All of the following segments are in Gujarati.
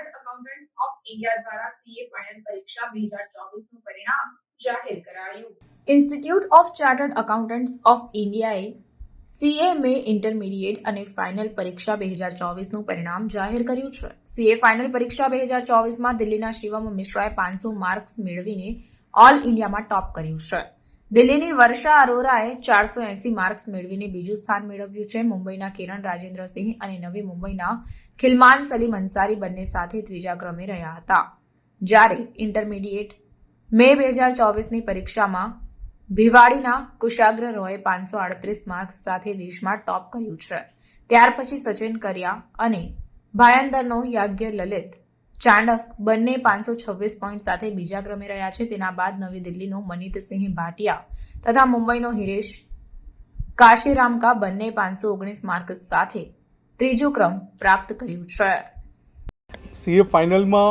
ચાર્ટર્ડ એકાઉન્ટન્ટ્સ ઓફ ઇન્ડિયા દ્વારા સીએ ફાઇનલ પરીક્ષા 2024 નું પરિણામ જાહેર કરાયું. Institute of chartered accountants of ઇન્ડિયાએ સીએ મે ઇન્ટરમીડિયેટ અને ફાઇનલ પરીક્ષા બે હજાર ચોવીસનું પરિણામ જાહેર કર્યું છે. સીએ ફાઇનલ પરીક્ષા બે હજાર ચોવીસમાં દિલ્હીના શિવમ મિશ્રાએ પાંચસો માર્ક્સ મેળવીને ઓલ ઇન્ડિયામાં ટોપ કર્યું છે. દિલ્હીની વર્ષા અરોરાએ ચારસો એસી માર્ક્સ મેળવીને બીજું સ્થાન મેળવ્યું છે. મુંબઈના કિરણ રાજેન્દ્રસિંહ અને નવી મુંબઈના ખિલમાન સલીમ અંસારી બંને સાથે ત્રીજા ક્રમે રહ્યા હતા. જ્યારે ઇન્ટરમીડિયેટ મે બે હજાર ચોવીસની પરીક્ષામાં ભિવાડીના કુશાગ્ર રોયે પાંચસો આડત્રીસ માર્ક્સ સાથે દેશમાં ટોપ કર્યું છે. ત્યાર પછી સચિન કર્યા અને ભાયંદરનો યાજ્ઞ લલિત ચાણક બંને પાંચસો છવ્વીસ પોઈન્ટ સાથે બીજા ક્રમે રહ્યા છે. તેના બાદ નવી દિલ્હીનો મનીતસિંહ ભાટિયા તથા મુંબઈનો હિરેશ કાશીરામકા બંને પાંચસો ઓગણીસ માર્ક સાથે ત્રીજો ક્રમ પ્રાપ્ત કર્યું છે. સીએ ફાઇનલમાં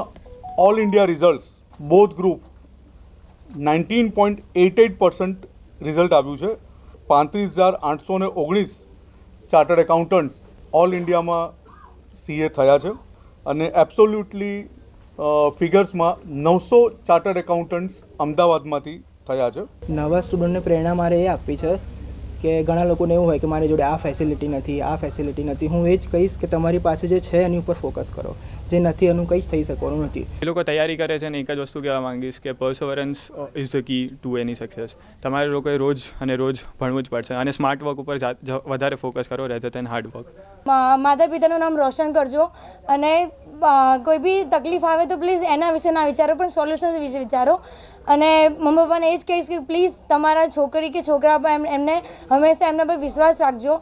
all India results both group nineteen point eight eight percent result આવ્યું છે. પાંત્રીસ હજાર આઠસો ઓગણીસ ચાર્ટર્ડ એકાઉન્ટન્ટ્સ ઓલ ઇન્ડિયામાં સીએ થયા છે. અને એબ્સોલ્યુટલી ફિગર્સમાં નવસો ચાર્ટર્ડ એકાઉન્ટન્ટ્સ અમદાવાદમાંથી થયા છે. નવા સ્ટુડન્ટને પ્રેરણા મારે એ આપવી છે. કે ઘણા લોકોને એવું હોય કે મારી જોડે આ ફેસિલિટી નથી આ ફેસિલિટી નથી. હું એ જ કહીશ કે તમારી પાસે જે છે એની ઉપર ફોકસ કરો. જે નથી એનું કંઈ જ થઈ શકવાનું નથી. એ લોકો તૈયારી કરે છે ને એક જ વસ્તુ કહેવા માંગીશ કે perseverance is the key to any success તમારે લોકોએ રોજ અને રોજ ભણવું જ પડશે અને સ્માર્ટ વર્ક ઉપર જ- વધારે ફોકસ કરો રહેતો તેને હાર્ડ વર્ક માતા પિતાનું નામ રોશન કરજો અને કોઈ બી તકલીફ આવે તો પ્લીઝ એના વિશે ના વિચારો પણ સોલ્યુશન વિશે વિચારો. અને મમ્મી પપ્પાને એ જ કહીશ કે પ્લીઝ તમારા છોકરી કે છોકરા પર એમ એમને હંમેશા એમના પર વિશ્વાસ રાખજો.